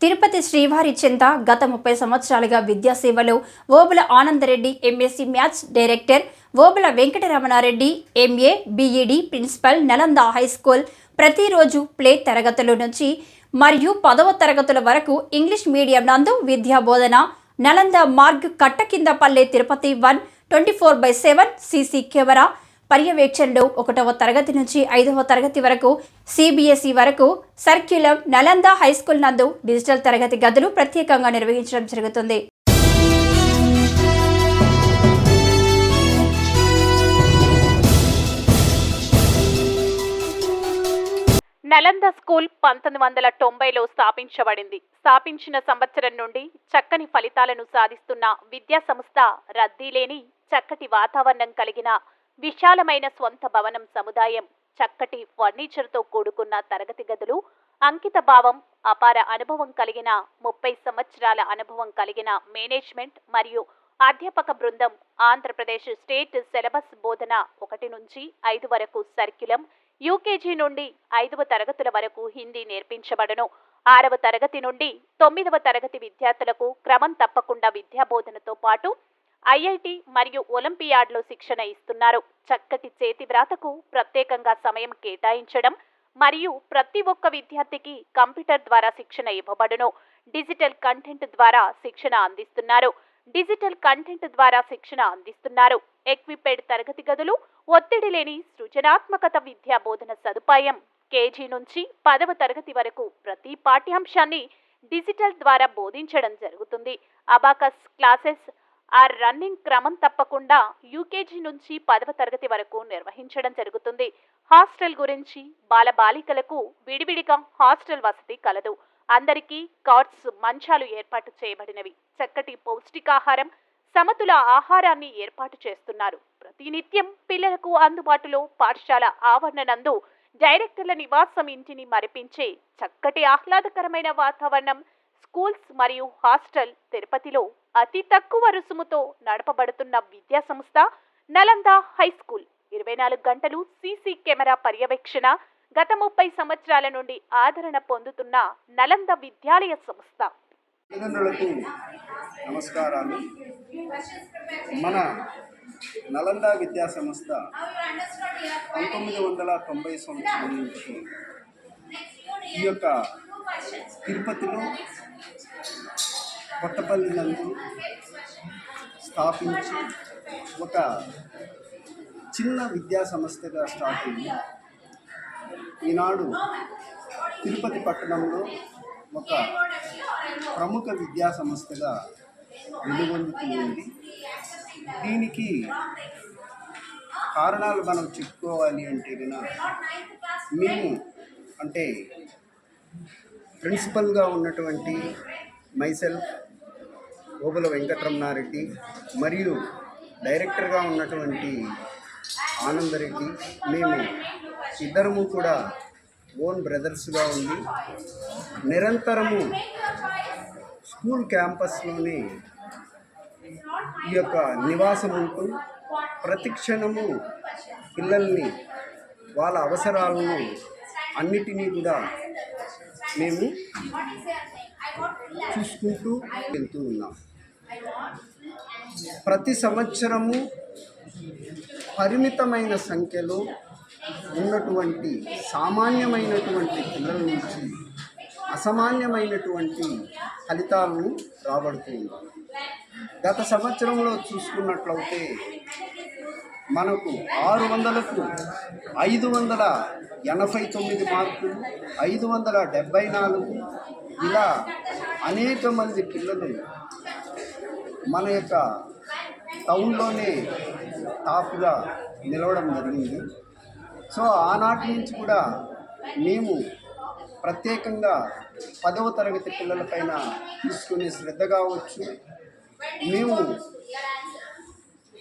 తిరుపతి శ్రీవారి చెంత గత ముప్పై సంవత్సరాలుగా విద్యాసేవలో Obula Anandareddy MSc maths director Obula Venkataramanareddy MA BEd principal Nalanda high school ప్రతిరోజు ప్లే తరగతుల నుంచి మరియు పదవ తరగతుల వరకు ఇంగ్లీష్ మీడియం నందు విద్యా బోధన నలంద మార్గ్ కట్ట కింద పల్లె Tirupati one twenty four by seven CC camera పర్యవేక్షణలో ఒకటవ తరగతి నుంచి ఐదవ తరగతి వరకు సిబిఎస్ఈ వరకు సర్క్యులం నలంద హై స్కూల్ నందు డిజిటల్ తరగతి గదులు ప్రత్యేకంగా నిర్వహించడం జరుగుతుంది. నలంద స్కూల్ పంతొమ్మిది వందల తొంభైలో స్థాపించబడింది. స్థాపించిన సంవత్సరం నుండి చక్కని ఫలితాలను సాధిస్తున్న విద్యా సంస్థ రద్దీ లేని చక్కటి వాతావరణం కలిగిన విశాలమైన స్వంత భవనం సముదాయం చక్కటి ఫర్నిచర్తో కూడుకున్న తరగతి గదులు అంకిత భావం అపార అనుభవం కలిగిన ముప్పై సంవత్సరాల అనుభవం కలిగిన మేనేజ్మెంట్ మరియు అధ్యాపక బృందం ఆంధ్రప్రదేశ్ స్టేట్ సిలబస్ బోధన ఒకటి నుంచి ఐదు వరకు సర్క్యులం యూకేజీ నుండి ఐదవ తరగతుల వరకు హిందీ నేర్పించబడును. ఆరవ తరగతి నుండి తొమ్మిదవ తరగతి విద్యార్థులకు క్రమం తప్పకుండా విద్యాబోధనతో పాటు ఐఐటి మరియు ఒలింపియాడ్లో శిక్షణ ఇస్తున్నారు. చక్కటి చేతి వ్రాతకు ప్రత్యేకంగా సమయం కేటాయించడం మరియు ప్రతి ఒక్క విద్యార్థికి కంప్యూటర్ ద్వారా శిక్షణ ఇవ్వబడును. డిజిటల్ కంటెంట్ ద్వారా శిక్షణ అందిస్తున్నారు. డిజిటల్ కంటెంట్ ద్వారా శిక్షణ అందిస్తున్నారు. ఎక్విపెడ్ తరగతి గదులు ఒత్తిడి లేని సృజనాత్మకత విద్యా బోధన సదుపాయం కేజీ నుంచి పదవ తరగతి వరకు ప్రతి పాఠ్యాంశాన్ని డిజిటల్ ద్వారా బోధించడం జరుగుతుంది. అబాకస్ క్లాసెస్ ఆ రన్నింగ్ క్రమం తప్పకుండా యూకేజీ నుంచి పదవ తరగతి వరకు నిర్వహించడం జరుగుతుంది. హాస్టల్ గురించి బాలబాలికలకు విడివిడిగా హాస్టల్ వసతి కలదు. అందరికీ కార్ట్స్ మంచాలు ఏర్పాటు చేయబడినవి. చక్కటి పౌష్టికాహారం సమతుల ఆహారాన్ని ఏర్పాటు చేస్తున్నారు. ప్రతినిత్యం పిల్లలకు అందుబాటులో పాఠశాల ఆవరణ నందు డైరెక్టర్ల నివాసం ఇంటిని మరిపించే చక్కటి ఆహ్లాదకరమైన వాతావరణం స్కూల్స్ మరియు హాస్టల్ తిరుపతిలో అతి తక్కువ రుసుముతో నడపబడుతున్న విద్యా సంస్థ నలంద హై స్కూల్. ఇరవై నాలుగు గంటలు సీసీ కెమెరా పర్యవేక్షణ గత ముప్పై సంవత్సరాల నుండి ఆదరణ పొందుతున్న నలంద విద్యాలయ సంస్థ. నమస్కారాలు. మన నలంద విద్యా సంస్థ పంతొమ్మిది వందల తొంభై సంవత్సరం నుంచి ఈ యొక్క తిరుపతిలో కొత్తపల్లి నందు స్థాపించి ఒక చిన్న విద్యా సంస్థగా స్టార్ట్ అయింది. ఈనాడు తిరుపతి పట్టణంలో ఒక ప్రముఖ విద్యా సంస్థగా వెలుగొందుతుంది. దీనికి కారణాలు మనం చెప్పుకోవాలి అంటే కనుక మేము అంటే ప్రిన్సిపల్గా ఉన్నటువంటి మైసెల్ఫ్ గోపుల వెంకటరమణారెడ్డి మరియు డైరెక్టర్గా ఉన్నటువంటి ఆనందరెడ్డి మేము ఇద్దరము కూడా ఓన్ బ్రదర్స్గా ఉండి నిరంతరము స్కూల్ క్యాంపస్లోనే ఈ యొక్క నివాసం ఉంటూ ప్రతిక్షణము పిల్లల్ని వాళ్ళ అవసరాలను అన్నిటినీ కూడా మేము చూసుకుంటూ వెళ్తూ ఉన్నాం. ప్రతి సంవత్సరము పరిమితమైన సంఖ్యలో ఉన్నటువంటి సామాన్యమైనటువంటి పిల్లల నుంచి అసామాన్యమైనటువంటి ఫలితాలను రాబడుతూ ఉన్నాం. గత సంవత్సరంలో చూసుకున్నట్లయితే మనకు ఆరు వందలకు ఐదు వందల ఎనభై తొమ్మిది మార్కులు ఐదు వందల డెబ్భై నాలుగు. ఇలా అనేక మంది పిల్లలు మన యొక్క టౌన్లోనే టాప్గా నిలవడం జరిగింది. సో ఆనాటి నుంచి కూడా మేము ప్రత్యేకంగా పదవ తరగతి పిల్లలపైన తీసుకునే శ్రద్ధ కావచ్చు. మేము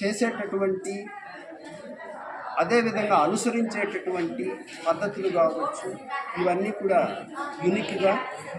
చేసేటటువంటి అదేవిధంగా అనుసరించేటటువంటి పద్ధతులు కావచ్చు ఇవన్నీ కూడా యూనిక్గా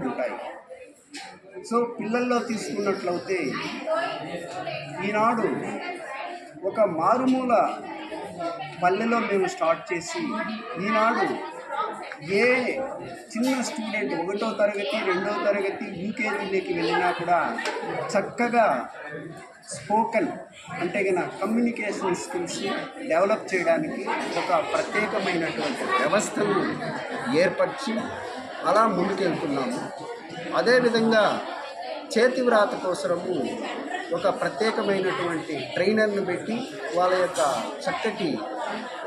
ఉంటాయి. సో పిల్లల్లో తీసుకున్నట్లయితే ఈనాడు ఒక మారుమూల పల్లెలో మేము స్టార్ట్ చేసి ఈనాడు ఏ చిన్న స్టూడెంట్ ఒకటో తరగతి రెండో తరగతి యూకేజీలోకి వెళ్ళినా కూడా చక్కగా స్పోకన్ అంటే గన కమ్యూనికేషన్ స్కిల్స్ డెవలప్ చేయడానికి ఒక ప్రత్యేకమైనటువంటి వ్యవస్థను ఏర్పరిచి అలా ముందుకెళ్తున్నాము. అదేవిధంగా చేతి వ్రాత కోసరము ఒక ప్రత్యేకమైనటువంటి ట్రైనర్ను పెట్టి వాళ్ళ యొక్క చక్కటి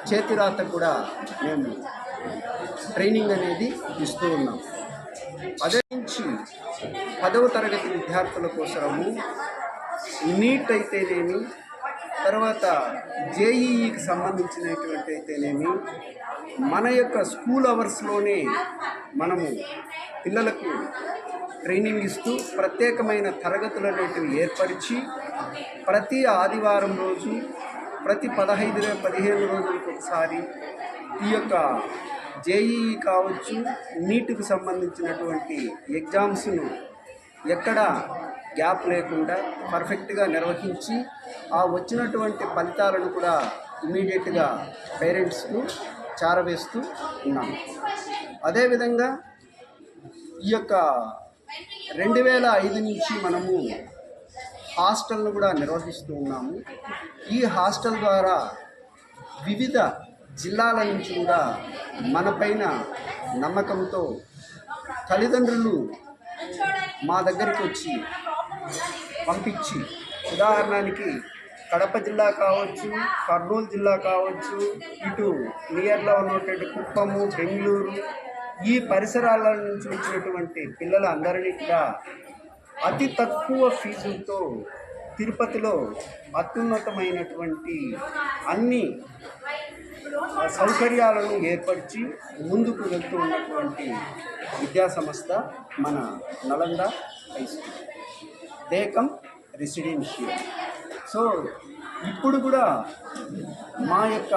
చేతి రాత కూడా మేము ట్రైనింగ్ అనేది ఇస్తూ ఉన్నాం. అదే నుంచి పదవ తరగతి విద్యార్థుల కోసము నీట్ అయితేనేమి తర్వాత జేఈఈకి సంబంధించినటువంటి అయితేనేమి మన యొక్క స్కూల్ అవర్స్లోనే మనము పిల్లలకు ట్రైనింగ్ ఇస్తూ ప్రత్యేకమైన తరగతులు అనేటివి ఏర్పరిచి ప్రతి ఆదివారం రోజు ప్రతి పదహైదు పదిహేను రోజులకు ఒకసారి ఈ యొక్క జేఈఈ కావచ్చు నీట్కు సంబంధించినటువంటి ఎగ్జామ్స్ను ఎక్కడ గ్యాప్ లేకుండా పర్ఫెక్ట్గా నిర్వహించి ఆ వచ్చినటువంటి ఫలితాలను కూడా ఇమీడియట్గా పేరెంట్స్కు చారవేస్తూ ఉన్నాం. అదేవిధంగా ఈ యొక్క రెండు వేల ఐదు నుంచి మనము హాస్టల్ను కూడా నిర్వహిస్తూ ఉన్నాము. ఈ హాస్టల్ ద్వారా వివిధ జిల్లాల నుంచి కూడా మనపైన నమ్మకంతో తల్లిదండ్రులు మా దగ్గరికి వచ్చి పంపించి ఉదాహరణకి కడప జిల్లా కావచ్చు కర్నూలు జిల్లా కావచ్చు ఇటు నియర్లో ఉన్నటువంటి కుప్పము బెంగళూరు ఈ పరిసరాల నుంచి వచ్చినటువంటి పిల్లలందరినీ కూడా అతి తక్కువ ఫీజులతో తిరుపతిలో అత్యున్నతమైనటువంటి అన్ని సౌకర్యాలను ఏర్పరిచి ముందుకు వెళ్తూ ఉన్నటువంటి విద్యా సంస్థ మన నలంద హై స్కూల్. దేకం రెసిడెన్షియల్. సో ఇప్పుడు కూడా మా యొక్క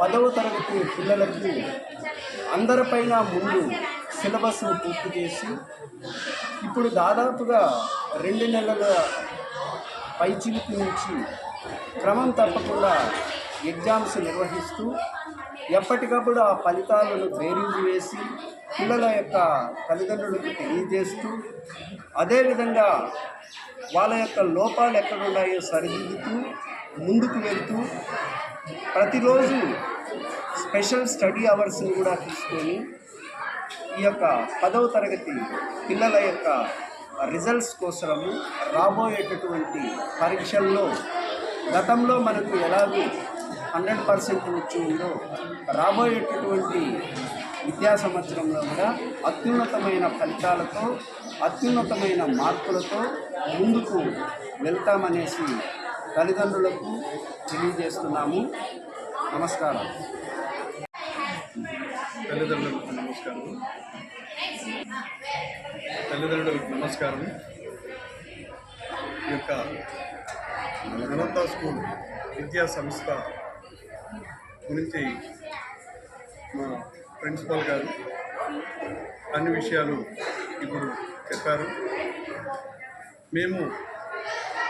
పదవ తరగతి పిల్లలకు అందరిపైన ముందు సిలబస్ను పూర్తి చేసి ఇప్పుడు దాదాపుగా రెండు నెలల పైచిలుకు నుంచి క్రమం తప్పకుండా ఎగ్జామ్స్ నిర్వహిస్తూ ఎప్పటికప్పుడు ఆ ఫలితాలను బేరీజు వేసి పిల్లల యొక్క తల్లిదండ్రులకు తెలియజేస్తూ అదేవిధంగా వాళ్ళ యొక్క లోపాలు ఎక్కడున్నాయో సరిదిద్దుతూ ముందుకు వెళ్తూ ప్రతిరోజు స్పెషల్ స్టడీ అవర్స్ని కూడా తీసుకొని ఈ యొక్క పదవ తరగతి పిల్లల యొక్క రిజల్ట్స్ కోసము రాబోయేటటువంటి పరీక్షల్లో గతంలో మనకు ఎలాగో హండ్రెడ్ పర్సెంట్ వచ్చి ఉందో రాబోయేటటువంటి విద్యా సంవత్సరంలో కూడా అత్యున్నతమైన ఫలితాలతో అత్యున్నతమైన మార్కులతో ముందుకు వెళ్తామనేసి తల్లిదండ్రులకు తెలియజేస్తున్నాము. నమస్కారం. తల్లిదండ్రులకు నమస్కారం. తల్లిదండ్రులకు నమస్కారం. ఈ యొక్క అనంత స్కూల్ విద్యా సంస్థ గురించి మా ప్రిన్సిపాల్ గారు అన్ని విషయాలు ఇప్పుడు చెప్పారు. మేము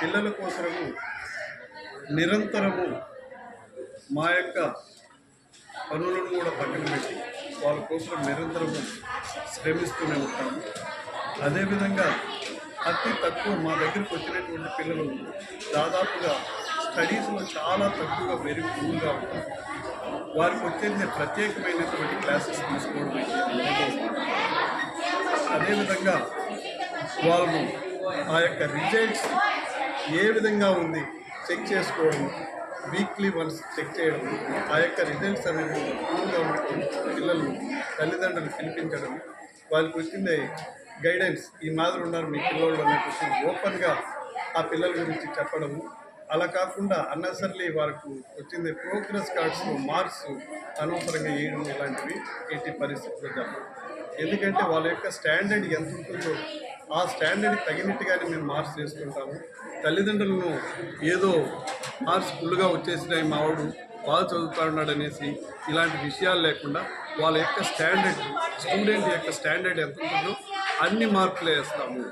పిల్లల కోసము నిరంతరము మా యొక్క పనులను కూడా పక్కన పెట్టి వాళ్ళ కోసం నిరంతరము శ్రమిస్తూనే ఉంటాము. అదేవిధంగా అతి తక్కువ మా దగ్గరికి వచ్చినటువంటి పిల్లలు దాదాపుగా స్టడీస్లో చాలా తక్కువగా వెరీ కూల్గా ఉంటారు. వారికి వచ్చేది ప్రత్యేకమైనటువంటి క్లాసెస్ తీసుకోవడం అదేవిధంగా వాళ్ళు ఆ యొక్క రిజల్ట్స్ ఏ విధంగా ఉంది చెక్ చేసుకోవడం వీక్లీ వన్స్ చెక్ చేయడం ఆ యొక్క రిజల్ట్స్ అనేది కూల్గా ఉంటుంది పిల్లలు తల్లిదండ్రులు కనిపించడం వాళ్ళకి వచ్చింది గైడెన్స్ ఈ మాదిరి ఉన్నారు మీ పిల్లలు అనే క్వశ్చన్. ఓపెన్గా ఆ పిల్లల గురించి చెప్పడము అలా కాకుండా అన్నసర్లీ వారికి వచ్చింది ప్రోగ్రెస్ కార్డ్స్ మార్క్స్ అనవసరంగా వేయడం ఇలాంటివి ఎట్టి పరిస్థితులు జరగదు ఎందుకంటే వాళ్ళ యొక్క స్టాండర్డ్ ఎంత ఉంటుందో ఆ స్టాండర్డ్ తగినట్టుగానే మేము మార్క్స్ చేసుకుంటాము. తల్లిదండ్రులను ఏదో మార్క్స్ ఫుల్గా వచ్చేసినాయి మావాడు బాగా చదువుతున్నాడు అనేసి ఇలాంటి విషయాలు లేకుండా వాళ్ళ యొక్క స్టాండర్డ్ స్టూడెంట్ యొక్క స్టాండర్డ్ ఎంత ఉంటుందో అన్ని మార్కులు వేస్తాము.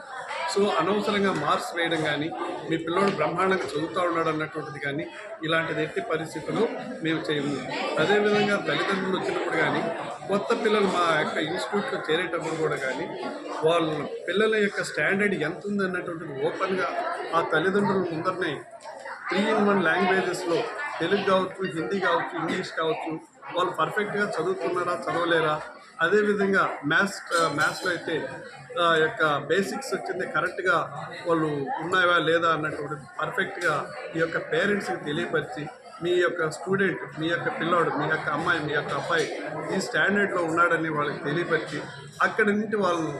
సో అనవసరంగా మార్క్స్ వేయడం కానీ మీ పిల్లోడు బ్రహ్మాండంగా చదువుతూ ఉన్నాడు అన్నటువంటిది కానీ ఇలాంటిది ఎట్టి పరిస్థితులు మేము చేయము. అదేవిధంగా తల్లిదండ్రులు వచ్చినప్పుడు కానీ కొత్త పిల్లలు మా యొక్క ఇన్స్టిట్యూట్లో చేరేటప్పుడు కూడా కానీ వాళ్ళ పిల్లల యొక్క స్టాండర్డ్ ఎంత ఉంది అన్నటువంటిది ఓపెన్గా ఆ తల్లిదండ్రుల ముందరనే త్రీ ఇన్ వన్ లాంగ్వేజెస్లో తెలుగు కావచ్చు హిందీ కావచ్చు ఇంగ్లీష్ కావచ్చు వాళ్ళు పర్ఫెక్ట్గా చదువుతున్నారా చదవలేరా అదేవిధంగా మ్యాథ్స్ మ్యాథ్స్లో uh, అయితే ఆ యొక్క బేసిక్స్ వచ్చింది కరెక్ట్గా వాళ్ళు ఉన్నాయా లేదా అన్నటువంటి పర్ఫెక్ట్గా ఈ యొక్క పేరెంట్స్కి తెలియపరిచి మీ యొక్క స్టూడెంట్ మీ యొక్క పిల్లాడు మీ యొక్క అమ్మాయి మీ యొక్క అబ్బాయి ఈ స్టాండర్డ్లో ఉన్నాడని వాళ్ళకి తెలియపరిచి అక్కడి నుండి వాళ్ళు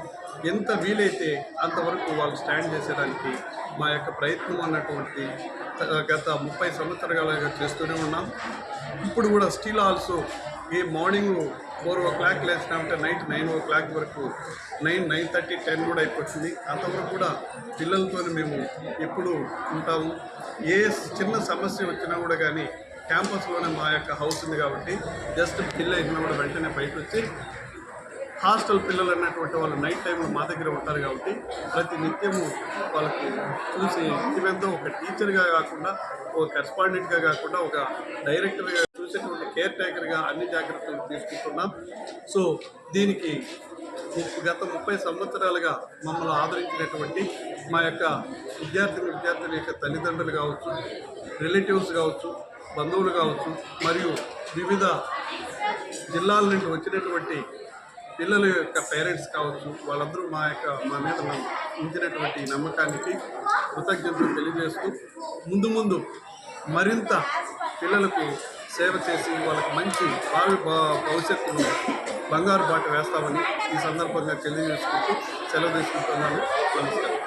ఎంత వీలైతే అంతవరకు వాళ్ళు స్టాండ్ చేసేదానికి మా యొక్క ప్రయత్నం అన్నటువంటి uh, గత ముప్పై సంవత్సరాలుగా చేస్తూనే ఉన్నాం. ఇప్పుడు కూడా స్టిల్ ఆల్సో ఈ మార్నింగ్ ఫోర్ ఓ క్లాక్ లేచినామంటే నైట్ నైన్ ఓ క్లాక్ వరకు నైన్ నైన్ థర్టీ టెన్ కూడా అయిపోతుంది. అంతవరకు కూడా పిల్లలతో మేము ఎప్పుడు ఉంటాము. ఏ చిన్న సమస్య వచ్చినా కూడా కానీ క్యాంపస్లోనే మా యొక్క హౌస్ ఉంది కాబట్టి జస్ట్ పిల్ల అయినా కూడా వెంటనే బయట వచ్చి హాస్టల్ పిల్లలు అన్నటువంటి వాళ్ళు నైట్ టైంలో మా దగ్గర ఉంటారు కాబట్టి ప్రతి నిత్యము వాళ్ళకి చూసి ఇవంతా ఒక టీచర్గా కాకుండా ఒక కరెస్పాండెంట్గా కాకుండా ఒక డైరెక్టర్గా చూసేటువంటి కేర్ టేకర్గా అన్ని జాగ్రత్తలు తీసుకుంటున్నాం. సో దీనికి గత ముప్పై సంవత్సరాలుగా మమ్మల్ని ఆదరించినటువంటి మా యొక్క విద్యార్థిని విద్యార్థుల యొక్క తల్లిదండ్రులు కావచ్చు రిలేటివ్స్ కావచ్చు బంధువులు కావచ్చు మరియు వివిధ జిల్లాల నుండి వచ్చినటువంటి పిల్లల యొక్క పేరెంట్స్ కావచ్చు వాళ్ళందరూ మా యొక్క మా మీద ఉంచినటువంటి నమ్మకానికి కృతజ్ఞతలు తెలియజేస్తూ ముందు ముందు మరింత పిల్లలకు సేవ చేసి వాళ్ళకి మంచి భావి భవిష్యత్తును బంగారు బాట వేస్తామని ఈ సందర్భంగా తెలియజేసుకుంటూ సెలవు తీసుకుంటున్నాను. నమస్కారం.